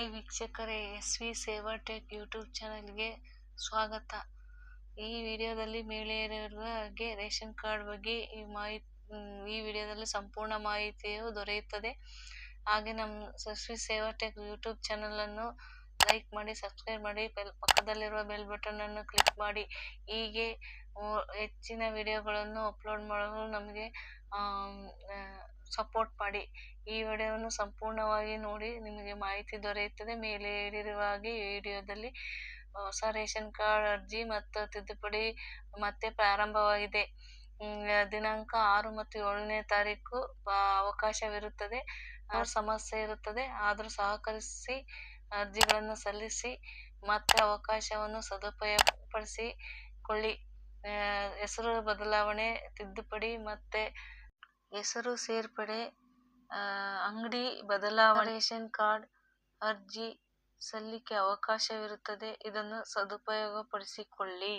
Hi ವೀಕ್ಷಕರೇ S V Seva tech YouTube ಚಾನಲ್ಗೆ ಸ್ವಾಗತ. ಈ ವಿಡಿಯೋದಲ್ಲಿ ಮಹಿಳೆಯರಿಗೆ ರೇಷನ್ ಕಾರ್ಡ್ ಬಗ್ಗೆ ಈ ಮಾಹಿತಿ ಈ ವಿಡಿಯೋದಲ್ಲಿ ಸಂಪೂರ್ಣ ಮಾಹಿತಿಯು ದೊರೆಯುತ್ತದೆ. ಹಾಗೆ ನಮ್ಮ ಎಸ್ ಸೇವಾ ಟೆಕ್ ಯೂಟ್ಯೂಬ್ ಚಾನಲನ್ನು ಲೈಕ್ ಮಾಡಿ ಸಬ್ಸ್ಕ್ರೈಬ್ ಮಾಡಿ ಬೆಲ್ ಪಕ್ಕದಲ್ಲಿರುವ ಬೆಲ್ ಅನ್ನು ಕ್ಲಿಕ್ ಮಾಡಿ. ಹೀಗೆ ಹೆಚ್ಚಿನ ವಿಡಿಯೋಗಳನ್ನು ಅಪ್ಲೋಡ್ ಮಾಡಲು ನಮಗೆ ಸಪೋರ್ಟ್ ಮಾಡಿ. ಈ ವಿಡಿಯೋವನ್ನು ಸಂಪೂರ್ಣವಾಗಿ ನೋಡಿ ನಿಮಗೆ ಮಾಹಿತಿ ದೊರೆಯುತ್ತದೆ. ಮೇಲೆ ಹೇಳಿರುವ ಹಾಗೆ ಈ ವಿಡಿಯೋದಲ್ಲಿ ಹೊಸ ರೇಷನ್ ಕಾರ್ಡ್ ಅರ್ಜಿ ಮತ್ತು ತಿದ್ದುಪಡಿ ಮತ್ತೆ ಪ್ರಾರಂಭವಾಗಿದೆ. ದಿನಾಂಕ ಆರು ಮತ್ತು ಏಳನೇ ತಾರೀಕು ಅವಕಾಶವಿರುತ್ತದೆ. ಸಮಸ್ಯೆ ಇರುತ್ತದೆ. ಆದರೂ ಸಹಕರಿಸಿ ಅರ್ಜಿಗಳನ್ನು ಸಲ್ಲಿಸಿ ಮತ್ತೆ ಅವಕಾಶವನ್ನು ಸದುಪಯೋಗಪಡಿಸಿಕೊಳ್ಳಿ. ಹೆಸರು ಬದಲಾವಣೆ, ತಿದ್ದುಪಡಿ ಮತ್ತೆ ಹೆಸರು ಸೇರ್ಪಡೆ ಅಂಗಡಿ ಬದಲಾವಣೆ, ರೇಷನ್ ಕಾರ್ಡ್ ಅರ್ಜಿ ಸಲ್ಲಿಕೆ ಅವಕಾಶವಿರುತ್ತದೆ. ಇದನ್ನು ಸದುಪಯೋಗಪಡಿಸಿಕೊಳ್ಳಿ.